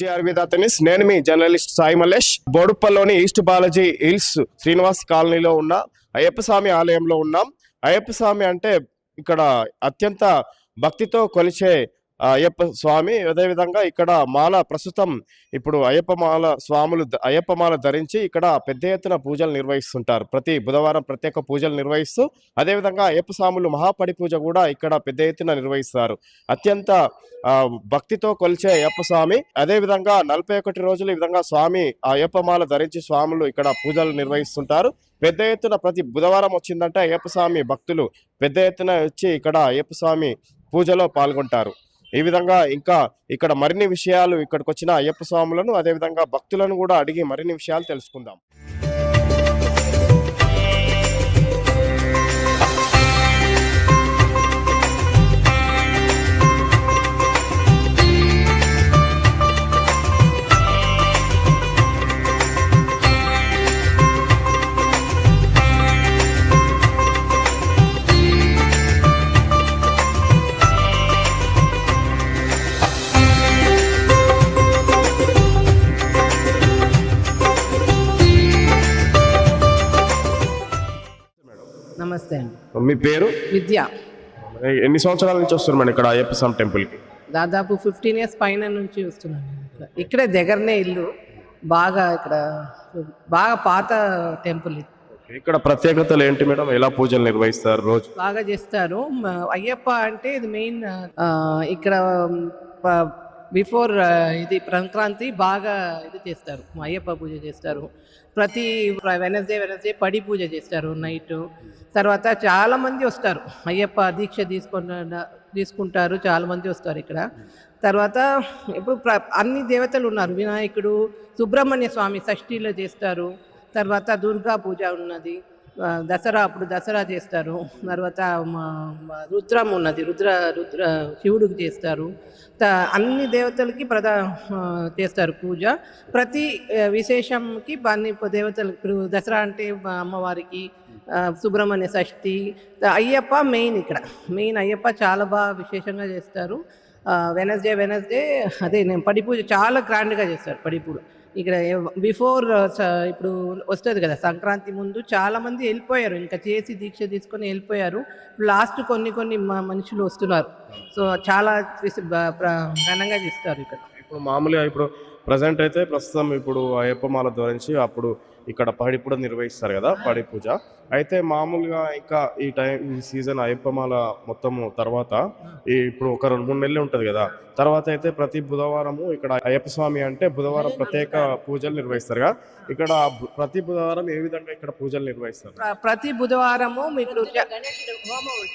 జేఆర్వి దాతనిస్ నేను మీ జర్నలిస్ట్ సాయి మల్లేష్. బోడుప్పల్లోని ఈస్ట్ బాలాజీ హిల్స్ శ్రీనివాస్ కాలనీలో ఉన్న అయ్యప్ప స్వామి ఆలయంలో ఉన్నాం. అయ్యప్ప స్వామి అంటే ఇక్కడ అత్యంత భక్తితో కొలిచే అయ్యప్ప స్వామి అదేవిధంగా ఇక్కడ మాల ప్రస్తుతం ఇప్పుడు అయ్యప్ప మాల స్వాములు అయ్యప్ప మాల ధరించి ఇక్కడ పెద్ద ఎత్తున పూజలు నిర్వహిస్తుంటారు. ప్రతి బుధవారం ప్రత్యేక పూజలు నిర్వహిస్తూ అదేవిధంగా అయ్యప్ప స్వాములు మహాపడి పూజ కూడా ఇక్కడ పెద్ద ఎత్తున నిర్వహిస్తారు. అత్యంత భక్తితో కొలిచే అయ్యప్ప స్వామి అదేవిధంగా నలభై ఒకటి రోజులు ఈ విధంగా స్వామి ఆ అయ్యప్ప మాల ధరించి స్వాములు ఇక్కడ పూజలు నిర్వహిస్తుంటారు. పెద్ద ఎత్తున ప్రతి బుధవారం వచ్చిందంటే అయ్యప్ప స్వామి భక్తులు పెద్ద ఎత్తున వచ్చి ఇక్కడ అయ్యప్ప స్వామి పూజలో పాల్గొంటారు. ఈ విధంగా ఇంకా ఇక్కడ మరిన్ని విషయాలు ఇక్కడికి వచ్చిన అయ్యప్ప స్వాములను అదే విధంగా భక్తులను కూడా అడిగి మరిన్ని విషయాలు తెలుసుకుందాం. నమస్తే అండి. మీ పేరు? విద్య. ఎన్ని సంవత్సరాల నుంచి వస్తారు ఇక్కడ అయ్యప్ప స్వామి టెంపుల్కి దాదాపు ఫిఫ్టీన్ ఇయర్స్ పైన నుంచి వస్తున్నాను. నేను ఇక్కడ. దగ్గరనే ఇల్లు బాగా ఇక్కడ బాగా పాత టెంపుల్ ఇది. ఇక్కడ ప్రత్యేకతలు ఏంటి మేడం? ఎలా పూజలు నిర్వహిస్తారు రోజు? బాగా చేస్తారు. అయ్యప్ప అంటే ఇది మెయిన్ ఇక్కడ బిఫోర్ ఇది సంక్రాంతి బాగా ఇది చేస్తారు. అయ్యప్ప పూజ చేస్తారు. ప్రతి వెనస్డే వెనస్డే పడి పూజ చేస్తారు నైట్. తర్వాత చాలామంది వస్తారు. అయ్యప్ప దీక్ష తీసుకున్న తీసుకుంటారు చాలామంది వస్తారు ఇక్కడ. తర్వాత ఇప్పుడు ప్ర- అన్ని దేవతలు ఉన్నారు. వినాయకుడు సుబ్రహ్మణ్య స్వామి షష్ఠిలో చేస్తారు. తర్వాత దుర్గా పూజ ఉన్నది. దసరా అప్పుడు దసరా చేస్తారు. తర్వాత రుద్రం ఉన్నది. రుద్ర రుద్ర శివుడికి చేస్తారు. అన్ని దేవతలకి ప్రధా చేస్తారు పూజ. ప్రతి విశేషంకి అన్ని దేవతలకి ఇప్పుడు దసరా అంటే మా అమ్మవారికి సుబ్రహ్మణ్య షష్ఠి అయ్యప్ప మెయిన్ ఇక్కడ. మెయిన్ అయ్యప్ప చాలా బాగా విశేషంగా చేస్తారు. వెనస్డే వెనస్డే అదే నేను పడి పూజ చాలా గ్రాండ్గా చేస్తారు పడి పూజ ఇక్కడ బిఫోర్ uh, ఇప్పుడు వస్తుంది కదా సంక్రాంతి ముందు చాలా మంది వెళ్ళిపోయారు. ఇంకా చేసి దీక్ష తీసుకొని వెళ్ళిపోయారు. లాస్ట్ కొన్ని కొన్ని మ- మనుషులు వస్తున్నారు. సో చాలా ఘనంగా చేస్తారు ఇక్కడ. ఇప్పుడు మామూలుగా ఇప్పుడు ప్రజెంట్ అయితే ప్రస్తుతం ఇప్పుడు అయ్యప్ప మాల ధరించి అప్పుడు ఇక్కడ పడిపూడ నిర్వహిస్తారు కదా పడి పూజ. అయితే మామూలుగా ఇంకా ఈ టైం ఈ సీజన్ అయ్యప్ప మాల మొత్తము తర్వాత ఈ ఇప్పుడు ఒక రెండు మూడు నెలలు ఉంటుంది కదా తర్వాత అయితే ప్రతి బుధవారము ఇక్కడ అయ్యప్ప స్వామి అంటే బుధవారం ప్రత్యేక పూజలు నిర్వహిస్తారు కదా. ఇక్కడ ప్రతి బుధవారం ఏ విధంగా ఇక్కడ పూజలు నిర్వహిస్తారు? ప్రతి బుధవారము మీకు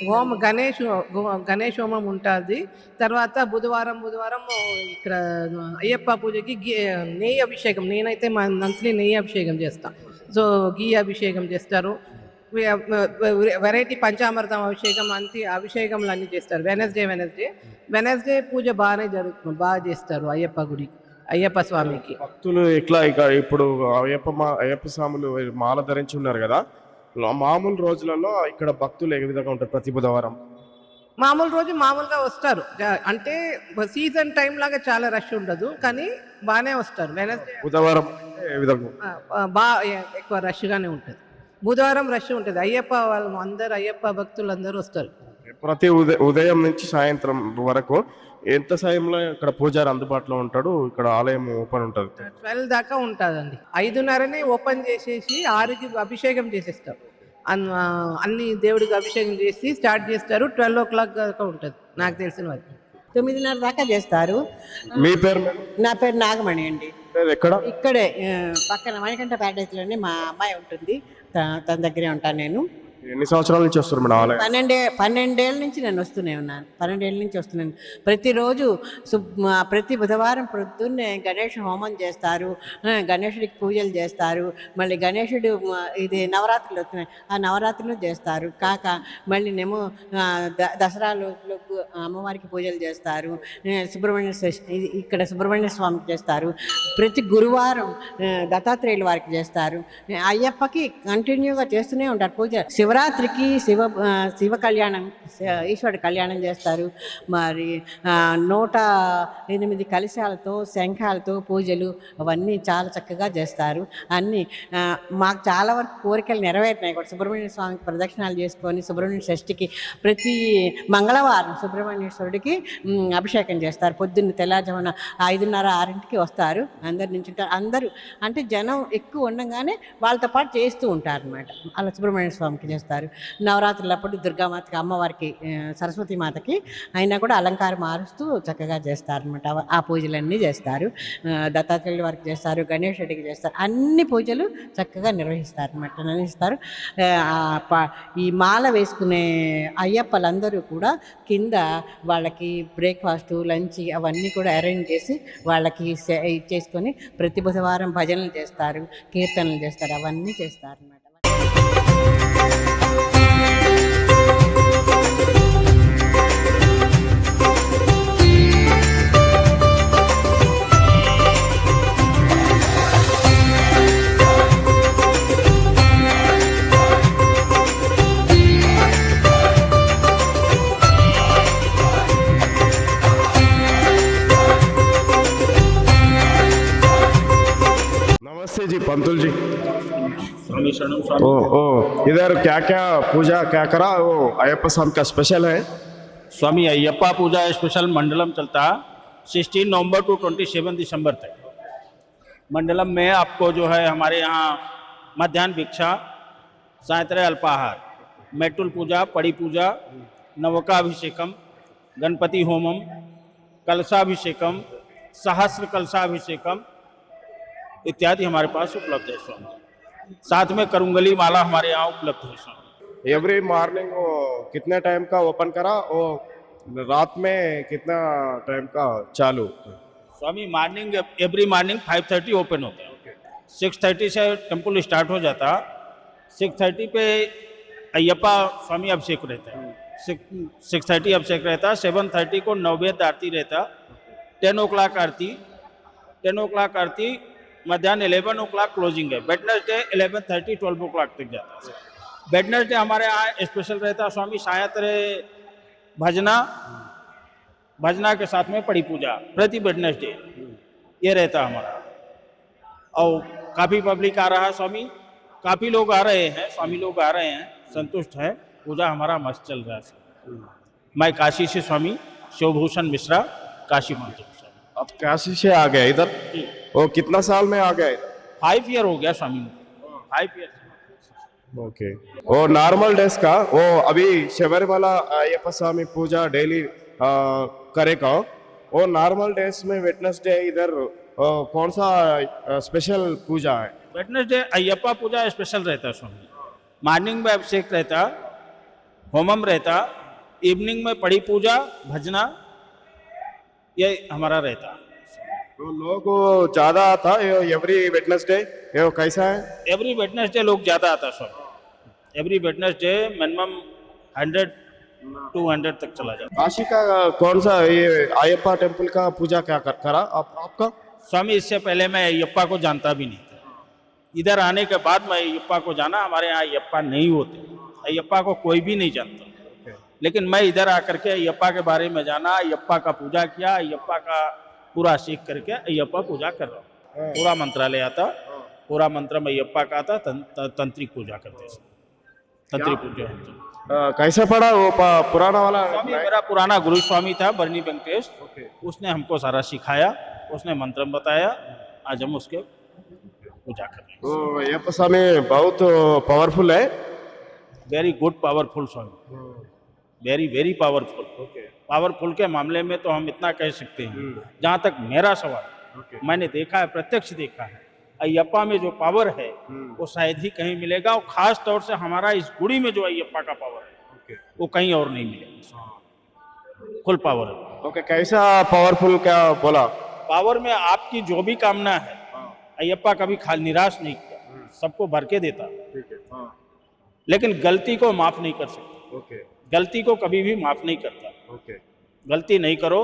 హోమ గణేష్ హో- గణేష్ హోమం ఉంటుంది. తర్వాత బుధవారం బుధవారం ఇక్కడ అయ్యప్ప పూజకి నెయ్యి అభిషేకం నేనైతే మా మంత్లీ నెయ్యి అభిషేకం చేస్తాను సో గీ అభిషేకం చేస్తారు. వెరైటీ పంచామృతం అభిషేకం అంతి అభిషేకంలు అన్నీ చేస్తారు. Wednesday Wednesday. వెనస్డే పూజ బాగానే జరుగుతుంది. బాగా చేస్తారు అయ్యప్ప గుడికి అయ్యప్ప స్వామికి. భక్తులు ఇట్లా ఇక ఇప్పుడు అయ్యప్ప మా అయ్యప్ప స్వాములు మాల ధరించి ఉన్నారు కదా. మామూలు రోజులలో ఇక్కడ భక్తులు ఏ విధంగా ఉంటారు ప్రతి బుధవారం? మామూలు రోజు మామూలుగా వస్తారు. అంటే సీజన్ టైం లాగా చాలా రష్ ఉండదు. కానీ బాగానే వస్తారు. వెనస్డే బుధవారం. బాగా ఎక్కువ రష్గానే ఉంటుంది. బుధవారం రష్ ఉంటుంది. అయ్యప్ప వాళ్ళు అందరు అయ్యప్ప భక్తులు అందరూ వస్తారు. ప్రతి ఉదయ ఉదయం నుంచి సాయంత్రం వరకు ఎంత సమయంలో ఇక్కడ పూజారి అందుబాటులో ఉంటాడు ఇక్కడ ఆలయం ఓపెన్ ఉంటుంది. ట్వెల్వ్ దాకా ఉంటుందండి. ఐదున్నరనే ఓపెన్ చేసేసి ఆరుకి అభిషేకం చేసేస్తారు. అన్ని దేవుడికి అభిషేకం చేసి స్టార్ట్ చేస్తారు. ట్వెల్వ్ ఓ క్లాక్ దాకా ఉంటుంది. నాకు తెలిసిన వరకు. తొమ్మిదిన్నర దాకా చేస్తారు. మీ పేరు? నా పేరు నాగమణి అండి. ఎక్కడ? ఇక్కడే పక్కన మణికంఠ ప్యాటేజ్లోనే మా అమ్మాయి ఉంటుంది. త- తన దగ్గరే ఉంటాను నేను. ఎన్ని సంవత్సరాల నుంచి వస్తారు మేడం ఆలయం? పన్నెండే పన్నెండేళ్ళ నుంచి నేను వస్తూనే ఉన్నాను. పన్నెండేళ్ళ నుంచి వస్తున్నాను. ప్రతిరోజు ప్రతి బుధవారం పొద్దున్నే గణేష్ హోమం చేస్తారు. గణేషుడికి పూజలు చేస్తారు. మళ్ళీ గణేషుడు ఇది నవరాత్రులు వస్తున్నాయి. ఆ నవరాత్రులు చేస్తారు. కాక మళ్ళీ నేమో ద దసరా లోపు అమ్మవారికి పూజలు చేస్తారు. సుబ్రహ్మణ్య షష్ఠి ఇక్కడ సుబ్రహ్మణ్య స్వామికి చేస్తారు. ప్రతి గురువారం దత్తాత్రేయుల వారికి చేస్తారు. అయ్యప్పకి కంటిన్యూగా చేస్తూనే ఉంటారు పూజ. శివ నవరాత్రికి శివ శివ కళ్యాణం ఈశ్వరుడు కళ్యాణం చేస్తారు. మరి నూట ఎనిమిది కలశాలతో శంఖాలతో పూజలు అవన్నీ చాలా చక్కగా చేస్తారు. అన్నీ మాకు చాలా వరకు కోరికలు నెరవేరినాయి కూడా. సుబ్రహ్మణ్య స్వామికి ప్రదక్షిణాలు చేసుకొని సుబ్రహ్మణ్య షష్ఠికి ప్రతి మంగళవారం సుబ్రహ్మణ్యేశ్వరుడికి అభిషేకం చేస్తారు. పొద్దున్న తెల్లారుజామున ఐదున్నర ఆరింటికి వస్తారు. అందరు నుంచి అందరూ అంటే జనం ఎక్కువ ఉండగానే వాళ్ళతో పాటు చేస్తూ ఉంటారు అనమాట అలా సుబ్రహ్మణ్య స్వామికి చేస్తారు. నవరాత్రులప్పుడు దుర్గామాతకి అమ్మవారికి సరస్వతి మాతకి అయినా కూడా అలంకారం మారుస్తూ చక్కగా చేస్తారనమాట ఆ పూజలన్నీ చేస్తారు. ఆ, దత్తాత్రేయుల వారికి చేస్తారు గణేష్ రెడ్డికి చేస్తారు. అన్ని పూజలు చక్కగా నిర్వహిస్తారు. అనమాట నిర్వహిస్తారు ఈ మాల వేసుకునే అయ్యప్పలందరూ కూడా కింద వాళ్ళకి బ్రేక్ఫాస్ట్ లంచ్ అవన్నీ కూడా అరేంజ్ చేసి వాళ్ళకి చేసుకొని ఇచ్చేసుకొని ప్రతి బుధవారం భజనలు చేస్తారు కీర్తనలు చేస్తారు అవన్నీ చేస్తారు అన్నమాట पंतुल जी। स्वामी शरणम स्वामी ओ ओ इधर क्या क्या पूजा क्या करा? वो अयप्पा स्वामी का स्पेशल है। स्वामी अयप्पा पूजा स्पेशल मंडलम चलता sixteen November to twenty seven December तक। मंडलम में आपको जो है हमारे यहाँ मध्यान्ह भिक्षा सायत्र अल्पाहार मेटुल पूजा पड़ी पूजा नवकाभिषेकम गणपति होमम कलशाभिषेकम सहस्र कलशाभिषेकम इत्यादि हमारे पास उपलब्ध है स्वामी। साथ में करुंगली माला हमारे यहाँ उपलब्ध है स्वामी। एवरी मॉर्निंग वो कितने टाइम का ओपन करा वो रात में कितना टाइम का चालू? स्वामी morning every morning five thirty open होता है। सिक्स थर्टी से टेंपल स्टार्ट हो जाता। सिक्स थर्टी पे अयप्पा स्वामी अभिषेक रहता है। सिक्स थर्टी अभिषेक रहता सेवन थर्टी को नववेद आरती रहता। टेन ओ क्लाक आरती टेन ओ क्लाक आरती मध्यान्ह इलेवन ओ क्लाक क्लोजिंग है। Wednesday eleven thirty twelve o'clock तक जाता है। वेडनेसडे हमारे यहाँ स्पेशल रहता है स्वामी सायत्र भजना। भजना के साथ में पड़ी पूजा प्रति वेडनेसडे ये रहता हमारा। और काफ़ी पब्लिक आ रहा है स्वामी। काफ़ी लोग आ रहे हैं स्वामी लोग आ रहे हैं। संतुष्ट है। पूजा हमारा मस्त चल रहा है। मैं काशी से स्वामी शिवभूषण मिश्रा काशी मंत्र अब काशी से आ गए इधर? वो कितना साल में आ गए? फाइव ईयर हो गया स्वामी फाइव ईयर ओके वो नॉर्मल डेज़ का? वो अभी शबरीमला अयप्पा स्वामी पूजा डेली करेगा वो नॉर्मल डेज़ में वेटनेसडे इधर कौन सा स्पेशल पूजा है? वेडनेसडे अयप्पा पूजा स्पेशल रहता है स्वामी मॉर्निंग में अभिषेक रहता होमम रहता इवनिंग में पड़ी पूजा भजना ये हमारा रहता। तो लोग ज़्यादा आता एवरी वेटनेसडे ये कैसा है? एवरी वेडनेसडे लोग ज़्यादा आता सब। Every Wednesday minimum hundred to hundred तक चला जाता। काशी का कौन सा ये अयप्पा टेंपल का पूजा क्या कर, करा आप, आपका? स्वामी इससे पहले मैं अयप्पा को जानता भी नहीं था। इधर आने के बाद मैं अयप्पा को जाना हमारे यहाँ अयप्पा नहीं होते। अयप्पा को कोई भी नहीं जानता। लेकिन मैं इधर आकर के अयप्पा के बारे में जाना अयप्पा का पूजा किया अयप्पा का पूरा सीख करके अयप्पा पूजा कर रहा हूँ। पूरा मंत्रालय आता पूरा मंत्र में अयप्पा का आता तं, तं- तंत्रिक पूजा करते तंत्रिक पूजा है। कैसे पड़ा वो पुराना वाला स्वामी मेरा पुराना गुरु स्वामी था बरनी वेंकटेश। उसने हमको सारा सिखाया उसने मंत्र बताया आज हम उसके पूजा कर रहे हैं। तो अयप्पा स्वामी बहुत पावरफुल है। वेरी गुड पावरफुल स्वामी। वेरी वेरी पावरफुल पावरफुल के मामले में तो हम इतना कह सकते हैं। जहाँ तक मेरा सवाल मैंने देखा है प्रत्यक्ष देखा है अयप्पा में जो पावर है वो शायद ही कहीं मिलेगा और खास तौर से हमारा इस गुड़ी में जो अयप्पा का पावर है वो कहीं और नहीं मिलेगा। फुल पावर है। ओके कैसा पावरफुल क्या बोला? पावर में आपकी जो भी कामना है अयप्पा कभी खाल निराश नहीं किया। सबको भर के देता। लेकिन गलती को माफ़ नहीं कर सकता। ओके। गलती को कभी भी माफ़ नहीं करता। ओके गलती नहीं करो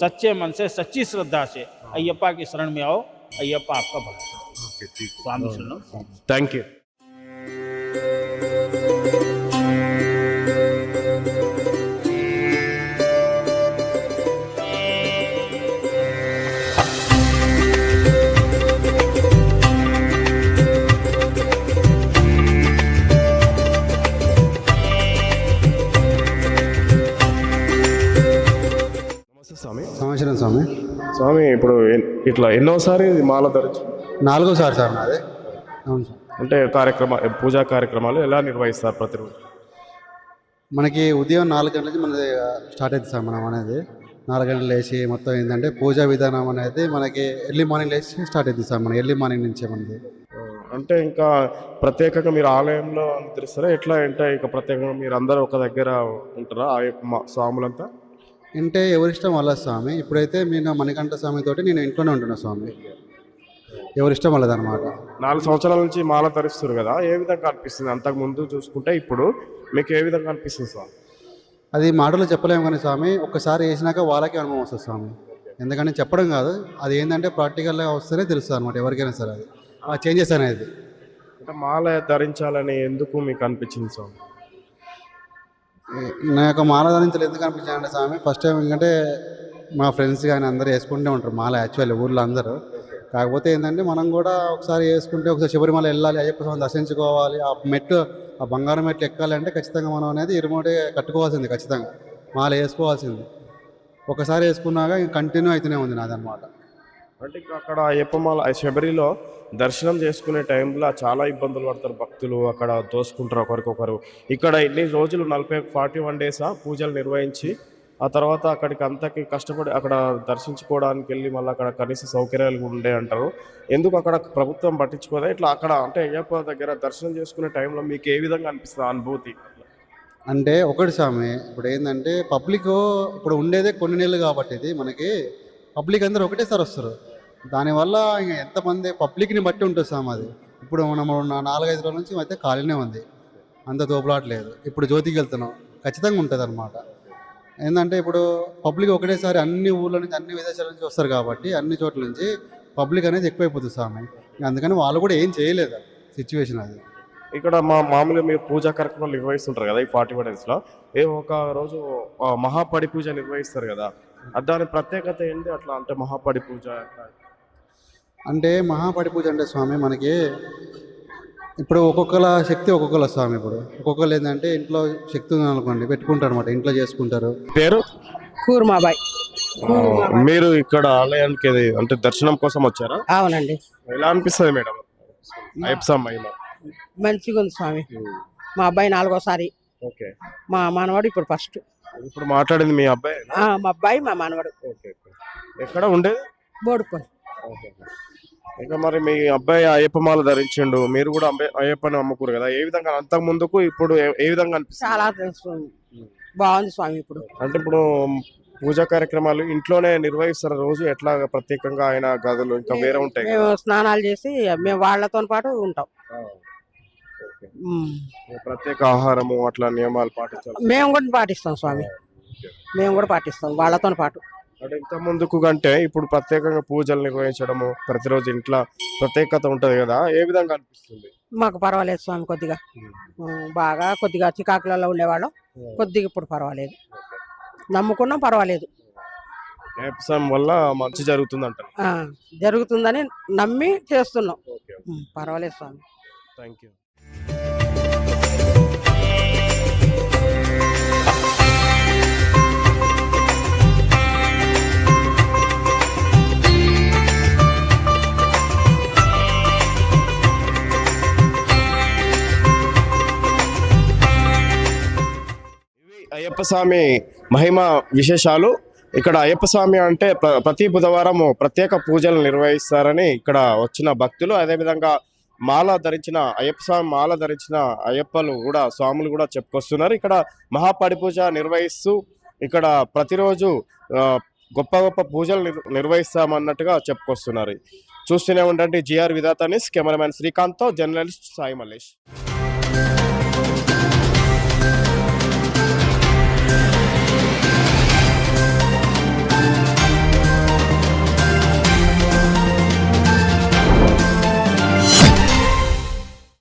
सच्चे मन से सच्ची श्रद्धा से अय्यप्पा की शरण में आओ अय्यप्पा आपका भला। स्वामी थैंक यू స్వామి ఇప్పుడు ఇట్లా ఎన్నోసారి మాల ధరించి? నాలుగోసారి సార్ నాది అవును సార్. అంటే కార్యక్రమ పూజా కార్యక్రమాలు ఎలా నిర్వహిస్తారు ప్రతిరోజు? మనకి ఉదయం నాలుగు గంటల నుంచి మనది స్టార్ట్ అవుతుంది సార్ మనం అనేది. నాలుగు గంటలు లేచి మొత్తం ఏంటంటే పూజా విధానం అనేది మనకి ఎర్లీ మార్నింగ్ లేచి స్టార్ట్ అవుతుంది సార్ మన ఎర్లీ మార్నింగ్ నుంచే మనది. అంటే ఇంకా ప్రత్యేకంగా మీరు ఆలయంలో నిద్రిస్తారా ఎట్లా అంటే ఇక ప్రత్యేకంగా మీరు అందరూ ఒక దగ్గర ఉంటారా? ఆ యొక్క మా- స్వాములంతా? అంటే ఎవరిష్టం వాళ్ళ స్వామి. ఇప్పుడైతే నేను మణికంఠ స్వామి తోటి నేను ఇంట్లోనే ఉంటున్నా స్వామి. ఎవరిష్టం వాళ్ళది అనమాట నాలుగు సంవత్సరాల నుంచి మాల ధరిస్తారు కదా ఏ విధంగా అనిపిస్తుంది? అంతకు ముందు చూసుకుంటే ఇప్పుడు మీకు ఏ విధంగా అనిపిస్తుంది స్వామి? అది మాటలు చెప్పలేము కానీ స్వామి ఒక్కసారి వేసినాక వాళ్ళకే అనుభవం వస్తుంది స్వామి. ఎందుకంటే చెప్పడం కాదు అది ఏంటంటే ప్రాక్టికల్గా వస్తేనే తెలుస్తుంది అనమాట ఎవరికైనా సరే అది. ఆ చేంజెస్ అనేది. అంటే మాల ధరించాలని ఎందుకు మీకు అనిపించింది స్వామి? నా యొక్క మాల ధరించలు ఎందుకు అనిపించానంటే స్వామి ఫస్ట్ టైం ఎందుకంటే మా ఫ్రెండ్స్ కానీ అందరూ వేసుకుంటూ ఉంటారు మాల యాక్చువల్లీ ఊర్లో అందరూ. కాకపోతే ఏంటంటే మనం కూడా ఒకసారి వేసుకుంటే ఒకసారి శబరిమల వెళ్ళాలి అయ్యప్ప స్వామి దర్శించుకోవాలి ఆ మెట్టు ఆ బంగారం మెట్లు ఎక్కాలి అంటే ఖచ్చితంగా మనం అనేది ఇరుమూటే కట్టుకోవాల్సింది ఖచ్చితంగా. మాల వేసుకోవాల్సింది. ఒకసారి వేసుకున్నాక ఇంక కంటిన్యూ అవుతూనే ఉంది నాదనమాట. అంటే అక్కడ అయ్యప్పమాల ఆ శబరిలో దర్శనం చేసుకునే టైంలో చాలా ఇబ్బందులు పడతారు భక్తులు. అక్కడ దోసుకుంటారు ఒకరికొకరు. ఇక్కడ ఎన్ని రోజులు నలభై ఫార్టీ వన్ డేస్ పూజలు నిర్వహించి ఆ తర్వాత అక్కడికి అంతకి కష్టపడి అక్కడ దర్శించుకోవడానికి వెళ్ళి మళ్ళీ అక్కడ కనీస సౌకర్యాలు కూడా ఉండే అంటారు. ఎందుకు అక్కడ ప్రభుత్వం పట్టించుకోదా? ఇట్లా అక్కడ అంటే అయ్యప్ప దగ్గర దర్శనం చేసుకునే టైంలో మీకు ఏ విధంగా అనిపిస్తుంది అనుభూతి? అంటే ఒకటి స్వామి ఇప్పుడు ఏంటంటే పబ్లిక్ ఇప్పుడు ఉండేదే కొన్ని నెలలు కాబట్టి ఇది మనకి పబ్లిక్ అందరూ ఒకటేసారి వస్తారు. దానివల్ల ఇంకా ఎంతమంది పబ్లిక్ని బట్టి ఉంటుంది స్వామి అది. ఇప్పుడు మనం ఉన్న నాలుగైదు రోజుల నుంచి అయితే ఖాళీనే ఉంది. అంత తోపులాట్లేదు ఇప్పుడు జ్యోతికి వెళ్తున్నాం. ఖచ్చితంగా ఉంటుంది అనమాట ఏంటంటే ఇప్పుడు పబ్లిక్ ఒకటేసారి అన్ని ఊళ్ళ నుంచి అన్ని విదేశాల నుంచి వస్తారు కాబట్టి అన్ని చోట్ల నుంచి పబ్లిక్ అనేది ఎక్కువైపోతుంది స్వామి అందుకని వాళ్ళు కూడా ఏం చేయలేదు సిచ్యువేషన్ అది. ఇక్కడ మా మామూలుగా మీరు పూజా కార్యక్రమాలు నిర్వహిస్తుంటారు కదా ఈ ఫార్టీ వన్ డేస్లో. ఏ ఒక రోజు మహాపడి పూజ నిర్వహిస్తారు కదా. దాని ప్రత్యేకత ఏంటి? అట్లా అంటే మహాపడి పూజ అంటే మహాపడి పూజ అంటే స్వామి మనకి ఇప్పుడు ఒక్కొక్కల శక్తి ఒక్కొక్కల స్వామి ఇప్పుడు. ఒక్కొక్కరు ఏంటంటే ఇంట్లో శక్తి ఉంది అనుకోండి పెట్టుకుంటారు అనమాట ఇంట్లో చేసుకుంటారు. పేరు? కూర్మాబాయ్. మీరు ఇక్కడ ఆలయానికి అంటే దర్శనం కోసం వచ్చారా? అవునండి. ఎలా అనిపిస్తుంది మేడం? అయ్యప్ప మహిమ. మంచిగా ఉంది స్వామి. మా అబ్బాయి నాలుగోసారి. ఓకే. మా మనవాడు ఇప్పుడు ఫస్ట్. ఇప్పుడు మాట్లాడింది మీ అబ్బాయి? మా అబ్బాయి మా మనవాడు. Okay okay. ఎక్కడ ఉండేది? బోడుకొని ఓకే ఇంకా మరి మీ అబ్బాయి అయ్యప్ప మాల ధరించిండు. మీరు కూడా అబ్బాయి అయ్యప్పని అమ్ముకోరు కదా. ఏ విధంగా? అంతకు ముందుకు ఇప్పుడు ఏ- విధంగా అనిపిస్తుంది? చాలా బాగుంది స్వామి ఇప్పుడు. అంటే ఇప్పుడు పూజా కార్యక్రమాలు ఇంట్లోనే నిర్వహిస్తారు రోజు. ఎట్లా ప్రత్యేకంగా ఆయన గదులు ఇంకా వేరే ఉంటాయి? మేము స్నానాలు చేసి మేము వాళ్ళతో పాటు ఉంటాం. ప్రత్యేక ఆహారము అట్లా నియమాలు పాటించాలి? మేము కూడా పాటిస్తాం స్వామి. మేము కూడా పాటిస్తాం వాళ్ళతో పాటు. అంటే ఇంత ముందుకు కంటే ఇప్పుడు ప్రత్యేకంగా పూజలు నిర్వహించడము ప్రతిరోజు ఇంట్లో ప్రత్యేకత ఉంటది కదా ఏ విధంగా అనిపిస్తుంది? మాకు పర్వాలేదు స్వామి కొద్దిగా. బాగా కొద్దిగా చికాకులలో ఉండేవాళ్ళం. కొద్దిగా ఇప్పుడు పర్వాలేదు. నమ్ముకున్నాం పర్వాలేదు. నేపథ్యం వల్ల మంచి జరుగుతుంది అంటారు ఆ, జరుగుతుందని నమ్మి చేస్తున్నాం. పర్వాలేదు స్వామి. థ్యాంక్ యూ స్వామి మహిమ విశేషాలు. ఇక్కడ అయ్యప్ప స్వామి అంటే ప్ర- ప్రతి బుధవారం ప్రత్యేక పూజలు నిర్వహిస్తారని ఇక్కడ వచ్చిన భక్తులు. అదేవిధంగా మాల ధరించిన అయ్యప్ప స్వామి మాల ధరించిన అయ్యప్పలు కూడా స్వాములు కూడా చెప్పుకొస్తున్నారు. ఇక్కడ మహాపడి పూజ నిర్వహిస్తూ ఇక్కడ ప్రతిరోజు గొప్ప గొప్ప పూజలు నిర్వహిస్తామన్నట్టుగా చెప్పుకొస్తున్నారు. చూస్తూనే ఉండండి జిఆర్ విధాతనిస్ కెమెరామెన్ శ్రీకాంత్తో జర్నలిస్ట్ సాయి మల్లేష్.